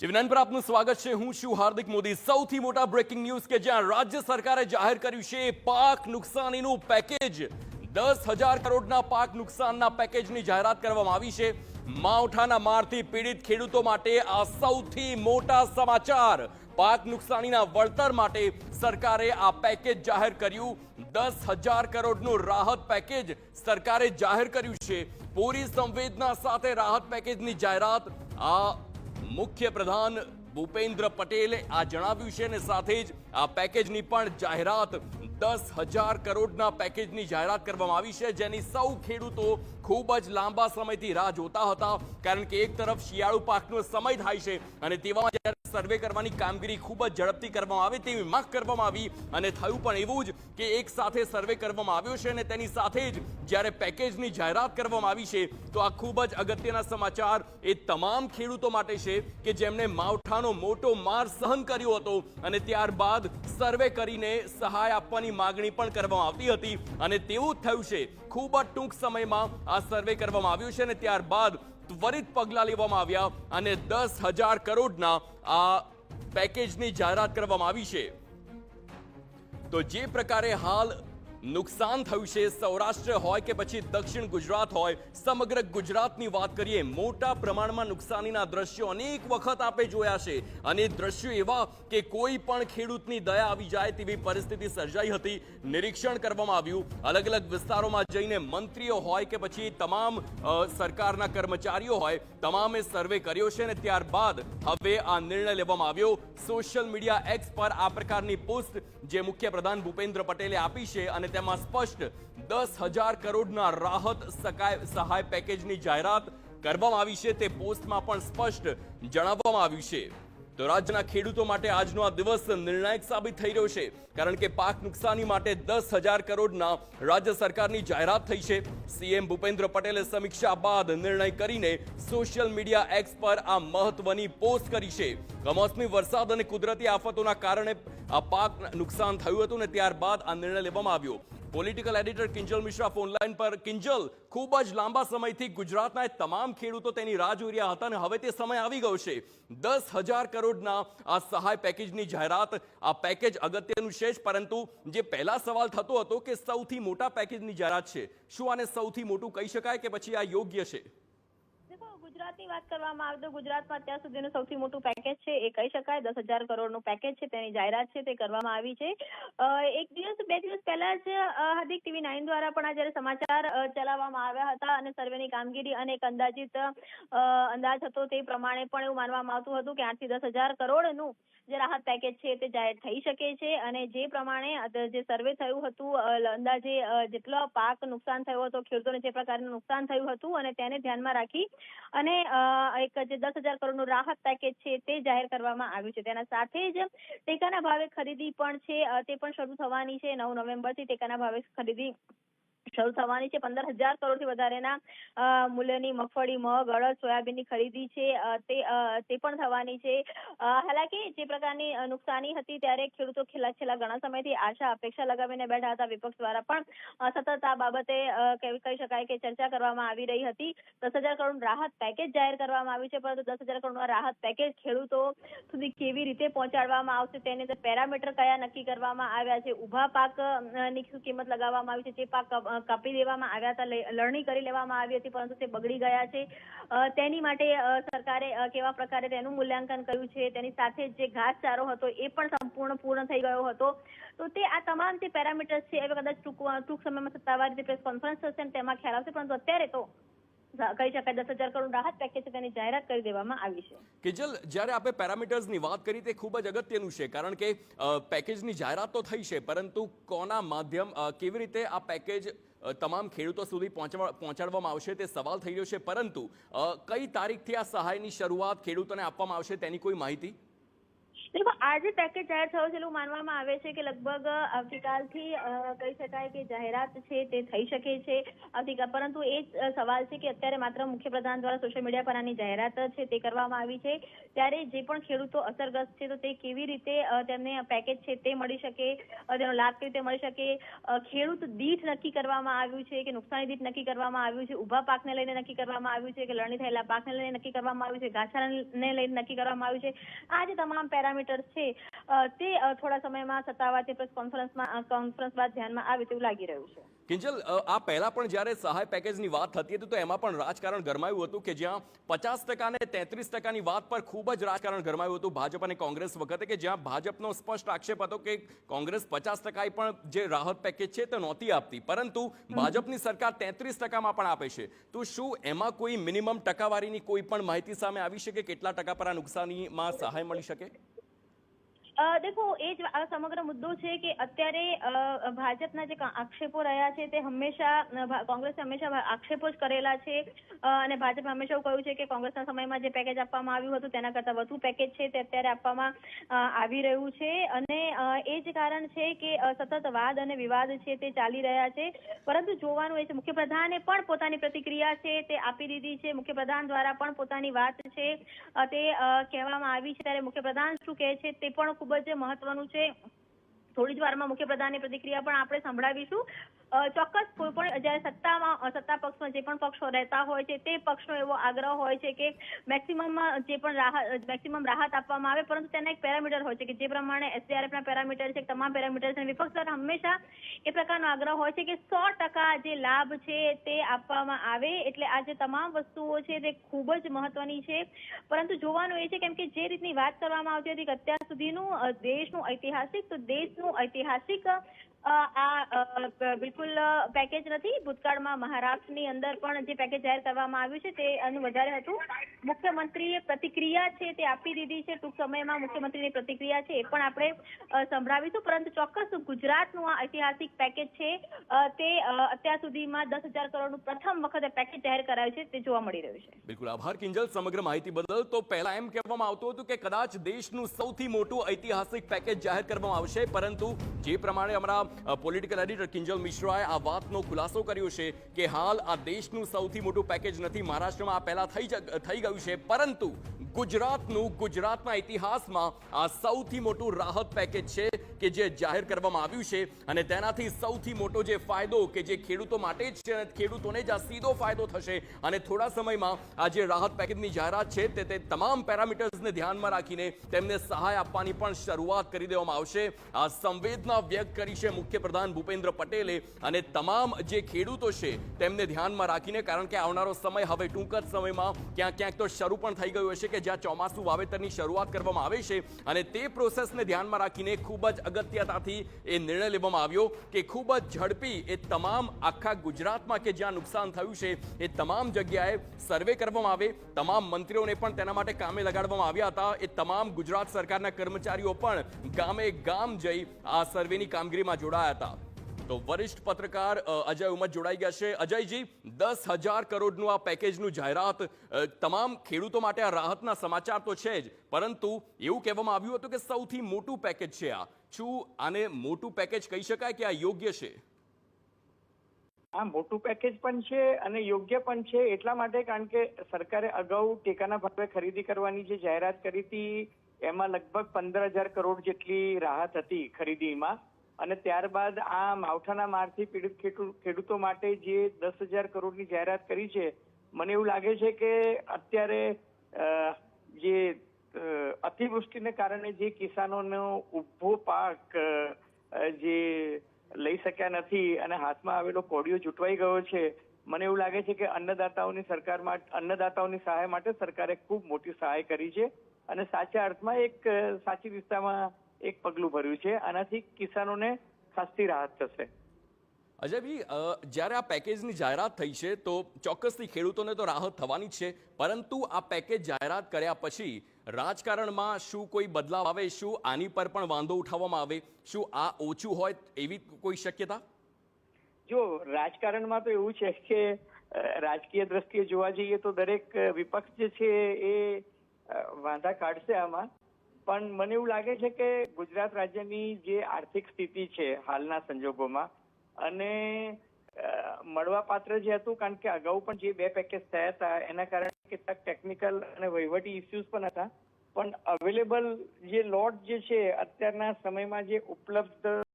TV પર આપનું સ્વાગત છે. હું છું હાર્દિક મોદી. સૌથી મોટા બ્રેકિંગ ન્યૂઝ કે જ્યાં રાજ્ય સરકારે જાહેર કર્યું છે પાક નુકસાનીનું પેકેજ દસ હજાર કરોડના પાક નુકસાનના પેકેજની જાહેરાત કરવામાં આવી છે. માવઠાના મારથી પીડિત ખેડૂતો માટે આ સૌથી મોટા સમાચાર. પાક નુકસાનીના વળતર માટે સરકારે આ પેકેજ જાહેર કર્યું. દસ હજાર કરોડનું રાહત પેકેજ સરકારે જાહેર કર્યું છે. પૂરી સંવેદના સાથે રાહત પેકેજની જાહેરાત. આ મુખ્ય પ્રધાન ભૂપેન્દ્ર પટેલે આ જણાવ્યું છે અને સાથે જ આ પેકેજની પણ જાહેરાત દસ હજાર કરોડના પેકેજની જાહેરાત કરવામાં આવી છે, જેની સૌ ખેડૂતો ખૂબ જ લાંબા સમયથી રાહ જોતા હતા. કારણ કે એક તરફ શિયાળુ પાકનો સમય થાય છે અને તેવામાં સર્વે કરવાની કામગીરી ખૂબ જ ઝડપથી કરવામાં આવે તેવી માંગ કરવામાં આવી અને થયું પણ એવું જ કે એક સાથે સર્વે કરવામાં આવ્યો છે અને તેની સાથે જ જ્યારે પેકેજની જાહેરાત કરવામાં આવી છે, તો આ ખૂબ જ અગત્યના સમાચાર એ તમામ ખેડૂતો માટે છે કે જેમણે માવઠાનો મોટો માર સહન કર્યો હતો અને ત્યારબાદ સર્વે કરીને સહાય આપવાની માગણી પણ કરવામાં આવતી હતી અને તેવું જ થયું છે. ખૂબ જ ટૂંક સમયમાં આ સર્વે કરવામાં આવ્યું છે અને ત્યારબાદ ત્વરિત પગલાં લેવામાં આવ્યા અને દસ હજાર કરોડના આ પેકેજની જાહેરાત કરવામાં આવી છે. તો જે પ્રકારે હાલ નુકસાન થયું છે. સૌરાષ્ટ્ર હોય કે પછી દક્ષિણ ગુજરાત હોય, સમગ્ર ગુજરાતની વાત કરીએ, મોટા પ્રમાણમાં નુકસાનીના દ્રશ્યો અનેક વખત આપે જોયા છે. અને દ્રશ્યો એવા કે કોઈ પણ ખેડૂતની દયા આવી જાય તેવી પરિસ્થિતિ સર્જાઈ હતી. નિરીક્ષણ કરવામાં આવ્યું. અલગ અલગ વિસ્તારોમાં જઈને મંત્રીઓ હોય કે પછી તમામ સરકારના કર્મચારીઓ હોય, તમામે સર્વે કર્યો છે અને ત્યારબાદ હવે આ નિર્ણય લેવામાં આવ્યો. સોશિયલ મીડિયા એક્સ પર આ પ્રકારની પોસ્ટ જે મુખ્ય પ્રધાન ભૂપેન્દ્ર પટેલે આપી છે અને તેમાં સ્પષ્ટ, દસ હજાર કરોડના રાહત સહાય પેકેજની જાહેરાત કરવામાં આવી છે. તે પોસ્ટમાં પણ સ્પષ્ટ જણાવવામાં આવ્યું છે. તો રાજ્યના ખેડૂતો માટે આજનો આ દિવસ નિર્ણાયક સાબિત થઈ રહ્યો છે. કારણ કે પાક નુકસાની માટે દસ હજાર કરોડના રાજ્ય સરકારની જાહેરાત થઈ છે. સીએમ ભૂપેન્દ્ર પટેલે સમીક્ષા બાદ નિર્ણય કરીને સોશિયલ મીડિયા એક્સ પર આ મહત્વની પોસ્ટ કરી છે. કમોસમી વરસાદ અને કુદરતી આફતોના કારણે આ પાક નુકસાન થયું હતું ને ત્યારબાદ આ નિર્ણય લેવામાં આવ્યો. Political editor Kinjal Mishra phone line પર કિંજલ ખૂબ જ લાંબા સમયથી ગુજરાતના તમામ ખેડૂતો તેની રાહ જોઈ રહ્યા હતા અને હવે તે સમય આવી ગયો છે. દસ હજાર કરોડના આ સહાય પેકેજની જાહેરાત, આ પેકેજ અગત્યનું છે જ, પરંતુ જે પહેલા સવાલ થતો હતો કે સૌથી મોટા પેકેજની જાહેરાત છે, શું આને સૌથી મોટું કહી શકાય કે પછી આ યોગ્ય છે? ગુજરાતની વાત કરવામાં આવે તો ગુજરાતમાં અત્યાર સુધીનું સૌથી મોટું પેકેજ છે, એ કહી શકાય, દસ હજાર કરોડનું પેકેજ છે, તેની જાહેરાત છે, તે કરવામાં આવી છે. એક દિવસ, બે દિવસ પહેલા જ હાર્દિક ટીવી નાઇન દ્વારા પણ આ જ્યારે સમાચાર ચલાવવામાં આવ્યા હતા અને સર્વેની કામગીરી અને એક અંદાજિત અંદાજ હતો તે પ્રમાણે પણ એવું માનવામાં આવતું હતું કે આઠથી દસ હજાર કરોડનું જે રાહત પેકેજ છે તે જાહેર થઈ શકે છે અને જે પ્રમાણે જે સર્વે થયું હતું અંદાજે જેટલો પાક નુકસાન થયો હતો, ખેડૂતોને જે પ્રકારનું નુકસાન થયું હતું અને તેને ધ્યાનમાં રાખી અને એક જે દસ હજાર કરોડનું રાહત પેકેજ છે તે જાહેર કરવામાં આવ્યું છે. તેના સાથે જ ટેકાના ભાવે ખરીદી પણ છે તે પણ શરૂ થવાની છે. નવ નવેમ્બરથી ટેકાના ભાવે ખરીદી શરૂ થવાની છે. પંદર હજાર કરોડથી વધારેના મૂલ્યની મગફળી મગ અડદ સોયાબીનની ખરીદી છે. તે તે પણ થવાની છે. હાલાકી જે પ્રકારની નુકસાની હતી ત્યારે ખેડૂતો છેલ્લા છેલ્લા ઘણા સમયથી આશા અપેક્ષા લગાવીને બેઠા હતા. વિપક્ષ દ્વારા પણ સતત આ બાબતે કહી શકાય કે ચર્ચા કરવામાં આવી રહી હતી. દસ હજાર કરોડ રાહત પેકેજ જાહેર કરવામાં આવ્યું છે પરંતુ દસ હજાર કરોડનું રાહત પેકેજ ખેડૂતો સુધી કેવી રીતે પહોંચાડવામાં આવશે તેની અંદર પેરામીટર કયા નક્કી કરવામાં આવ્યા છે? ઊભા પાક અ, ની શું કિંમત લગાવવામાં આવી છે જે પાક કાપી દેવામાં આવ્યા હતા લણણી કરી લેવામાં આવી હતી, પરંતુ તે બગડી ગયા છે. તેની માટે સરકારે કેવા પ્રકારે તેનું મૂલ્યાંકન કર્યું છે, તેની સાથે જ ઘાસચારો હતો એ પણ સંપૂર્ણ પૂર્ણ થઈ ગયો હતો. તો તે આ તમામ જે પેરામીટર્સ છે એ કદાચ ટૂંક ટૂંક સમયમાં સત્તાવાર રીતે પ્રેસ કોન્ફરન્સ થશે અને તેમાં ખ્યાલ આવશે, પરંતુ અત્યારે તો કહી શકાય દસ હજાર કરોડ રાહત પેકેજ છે તેની જાહેરાત કરી દેવામાં આવી છે. કેજલ જ્યારે આપણે પેરામીટર્સની વાત કરી, તે ખૂબ જ અગત્યનું છે, કારણ કે પેકેજની જાહેરાત તો થઈ છે, પરંતુ કોના માધ્યમ કેવી રીતે આ પેકેજ તમામ ખેડૂતો સુધી પહોંચાડવામાં આવશે તે સવાલ થઈ રહ્યો છે. પરંતુ કઈ તારીખથી આ સહાયની શરૂઆત ખેડૂતોને આપવામાં આવશે તેની કોઈ માહિતી? આજે પેકેજ જાહેર થયો છે એવું માનવામાં આવે છે કે લગભગ આવતીકાલથી કહી શકાય કે જાહેરાત છે તે થઈ શકે છે. આવતીકાલ, પરંતુ એ જ સવાલ છે કે અત્યારે માત્ર મુખ્યપ્રધાન દ્વારા સોશિયલ મીડિયા પર આની જાહેરાત છે તે કરવામાં આવી છે. ત્યારે જે પણ ખેડૂતો અસરગ્રસ્ત છે તો તે કેવી રીતે તેમને પેકેજ છે તે મળી શકે? તેનો લાભ કેવી રીતે મળી શકે? ખેડૂત દીઠ નક્કી કરવામાં આવ્યું છે કે નુકસાની દીઠ નક્કી કરવામાં આવ્યું છે? ઊભા પાકને લઈને નક્કી કરવામાં આવ્યું છે કે લણણી થયેલા પાકને લઈને નક્કી કરવામાં આવ્યું છે? ઘાસચારાને લઈને નક્કી કરવામાં આવ્યું છે? આ જે તમામ પેરામીટર્સ છે. તે થોડા સમયમાં સત્તાવાર તે પ્રેસ કોન્ફરન્સમાં કોન્ફરન્સ બાદ ધ્યાનમાં આવે તેવું લાગી રહ્યું છે. કિંજલ આ પહેલા પણ જ્યારે સહાય પેકેજની વાત થતી હતી તો એમાં પણ રાજકારણ ગરમાયું હતું કે જ્યાં પચાસ ટકા ને તેત્રીસ ટકાની વાત પર ખૂબ જ રાજકારણ ગરમાયું હતું ભાજપ અને કોંગ્રેસ વખતે કે જ્યાં ભાજપનો સ્પષ્ટ આક્ષેપ હતો કે કોંગ્રેસ પચાસ ટકાએ પણ જે રાહત પેકેજ છે તે નહોતી આપતી. પરંતુ ભાજપની સરકાર તેત્રીસ ટકામાં પણ આપે છે. તો શું એમાં કોઈ મિનિમમ ટકાવારીની કોઈ પણ માહિતી સામે આવી શકે કેટલા ટકા પર આ નુકસાનીમાં સહાય મળી શકે? દેખો, એ જ આ સમગ્ર મુદ્દો છે કે અત્યારે ભાજપના જે આક્ષેપો રહ્યા છે તે હંમેશા કોંગ્રેસે હંમેશા આક્ષેપો જ કરેલા છે. અને ભાજપે હંમેશા એવું કહ્યું છે કે કોંગ્રેસના સમયમાં જે પેકેજ આપવામાં આવ્યું હતું તેના કરતાં વધુ પેકેજ છે તે અત્યારે આપવામાં આવી રહ્યું છે. અને એ જ કારણ છે કે સતત વાદ અને વિવાદ છે તે ચાલી રહ્યા છે. પરંતુ જોવાનું એ છે, મુખ્યપ્રધાને પણ પોતાની પ્રતિક્રિયા છે તે આપી દીધી છે. મુખ્યપ્રધાન દ્વારા પણ પોતાની વાત છે તે કહેવામાં આવી છે. ત્યારે મુખ્યપ્રધાન શું કહે છે તે પણ ખૂબ જ મહત્વનું છે. થોડી જ વારમાં મુખ્યપ્રધાનની પ્રતિક્રિયા પણ આપણે સંભળાવીશું. ચોક્કસ કોઈ પણ જ્યારે સત્તામાં સત્તા પક્ષમાં જે પણ પક્ષો રહેતા હોય છે, તે પક્ષનો એવો આગ્રહ હોય છે કે મેક્સિમમ જે પણ રાહત મેક્સિમમ રાહત આપવામાં આવે, પરંતુ તેના એક પેરામીટર હોય છે કે જે પ્રમાણે એસડીઆરએફના પેરામીટર છે, તમામ પેરામીટર છે વિપક્ષ દ્વારા હંમેશા એ પ્રકારનો આગ્રહ હોય છે કે સો ટકા જે લાભ છે તે આપવામાં આવે, એટલે આ જે તમામ વસ્તુઓ છે તે ખૂબ જ મહત્વની છે. પરંતુ જોવાનું એ છે કેમ કે જે રીતની વાત કરવામાં આવતી હતી અત્યાર સુધીનું દેશનું ઐતિહાસિક, તો દેશનું ઐતિહાસિક આ બિલકુલ પેકેજ નથી. ભૂતકાળમાં મહારાષ્ટ્રની અંદર પણ જે પેકેજ જાહેર કરવામાં આવ્યું છે, તે આનું વધારે હતું. મુખ્યમંત્રીએ પ્રતિક્રિયા છે તે આપી દીધી છે. ટૂંક સમયમાં મુખ્યમંત્રીની પ્રતિક્રિયા છે એ પણ આપણે સંભળાવીશું. પરંતુ ચોક્કસ ગુજરાતનું આ ઐતિહાસિક પેકેજ છે તે અત્યાર સુધીમાં દસ હજાર કરોડનું પ્રથમ વખતે પેકેજ જાહેર કરાયું છે, તે જોવા મળી રહ્યું છે. બિલકુલ. આભાર, કિંજલ. સમગ્ર માહિતી બદલ તો પહેલા એમ કહેવામાં આવતું હતું કે કદાચ દેશનું સૌથી મોટું ઐતિહાસિક પેકેજ જાહેર કરવામાં આવશે, પરંતુ જે પ્રમાણે અમારા પોલિટિકલ એડિટર કિંજલ મિશ્રાએ આ વાતનો ખુલાસો કર્યો છે કે હાલ આ દેશનું સૌથી મોટું પેકેજ નથી. મહારાષ્ટ્રમાં આ પહેલા થઈ થઈ ગયું છે. પરંતુ ગુજરાતનું, ગુજરાતના ઇતિહાસમાં આ સૌથી મોટું રાહત પેકેજ છે કે જે જાહેર કરવામાં આવ્યું છે. અને તેનાથી સૌથી મોટો જે ફાયદો કે જે ખેડૂતો માટે જ છે ખેડૂતોને જ આ સીધો ફાયદો થશે. અને થોડા સમયમાં આ જે રાહત પેકેજની જાહેરાત છે તે તે તમામ પેરામીટર્સને ધ્યાનમાં રાખીને તેમને સહાય આપવાની પણ શરૂઆત કરી દેવામાં આવશે. આ સંવેદના વ્યક્ત કરી છે મુખ્યપ્રધાન ભૂપેન્દ્ર પટેલે. અને તમામ જે ખેડૂતો છે તેમને ધ્યાનમાં રાખીને, કારણ કે આવનારો સમય હવે ટૂંક જ સમયમાં ક્યાંક ક્યાંક તો શરૂ પણ થઈ ગયું હશે કે જ્યાં ચોમાસું વાવેતરની શરૂઆત કરવામાં આવે છે અને તે પ્રોસેસને ધ્યાનમાં રાખીને ખૂબ જ અગત્યતાથી એ નિર્ણય લેવામાં આવ્યો કે ખૂબ જ ઝડપી એ તમામ આખા ગુજરાતમાં કે જ્યાં નુકસાન થયું છે, એ તમામ જગ્યાએ સર્વે કરવામાં આવે. તમામ મંત્રીઓને પણ તેના માટે કામે લગાડવામાં આવ્યા હતા. એ તમામ ગુજરાત સરકારના કર્મચારીઓ પણ ગામે ગામ જઈ આ સર્વેની કામગીરીમાં જોડાયા હતા. તો વરિષ્ઠ પત્રકાર અજય ઉમદ જોડાઈ ગયા છે. અજયજી, દસ હજાર કરોડનું આ પેકેજનું જાહેરાત તમામ ખેડૂતો માટે આ રાહતના સમાચાર તો છે જ, પરંતુ એવું કહેવામાં આવ્યું હતું કે સૌથી મોટું પેકેજ છે આ. શું આને મોટું પેકેજ કહી શકાય કે આ યોગ્ય છે? આ મોટું પેકેજ પણ છે અને યોગ્ય પણ છે એટલા માટે કારણ કે સરકારે અગાઉ ટેકાના ભાવે ખરીદી કરવાની જે જાહેરાત કરી હતી, એમાં લગભગ પંદર હજાર કરોડ જેટલી રાહત હતી ખરીદીમાં. અને ત્યારબાદ આ માવઠાના મારથી પીડિત ખેડૂ- ખેડૂતો માટે જે દસ હજાર કરોડની જાહેરાત કરી છે, મને એવું લાગે છે કે અત્યારે જે અતિવૃષ્ટિને કારણે જે કિસાનોનો ઊભો પાક જે લઈ શક્યા નથી અને હાથમાં આવેલો કોડિયો ચૂંટવાઈ ગયો છે, મને એવું લાગે છે કે અન્નદાતાઓની સરકાર માટે અન્નદાતાઓની સહાય માટે સરકારે ખૂબ મોટી સહાય કરી છે. અને સાચા અર્થમાં એક સાચી દિશામાં એક પગલું ભર્યું છે. આનાથી કિસાનોને ખાસી રાહત થશે. અજયભાઈ જ્યારે આ પેકેજની જાહેરાત થઈ છે તો ચોક્કસથી ખેડૂતોને તો રાહત થવાની જ છે. પરંતુ આ પેકેજ જાહેરાત કર્યા પછી રાજકારણમાં શું કોઈ બદલાવ આવે શું આની પર પણ વાંધો ઉઠાવવામાં આવે શું આ ઓછું હોય એવી કોઈ શક્યતા? જો રાજકારણમાં તો એવું છે કે રાજકીય દ્રષ્ટિએ જોવા જઈએ તો દરેક વિપક્ષ જે છે એ વાંધા કાઢશે આમાં. પણ મને એવું લાગે છે કે ગુજરાત રાજ્યની જે આર્થિક સ્થિતિ છે હાલના સંજોગોમાં અને મળવા મળવાપાત્ર જે હતું, કારણ કે અગાઉ પણ જે બે પેકેજ થયા હતા, એના કારણે કેટલાક ટેકનિકલ અને વહીવટી ઇસ્યુઝ પણ હતા. પણ અવેલેબલ જે લોટ જે છે, અત્યારના સમયમાં જે ઉપલબ્ધ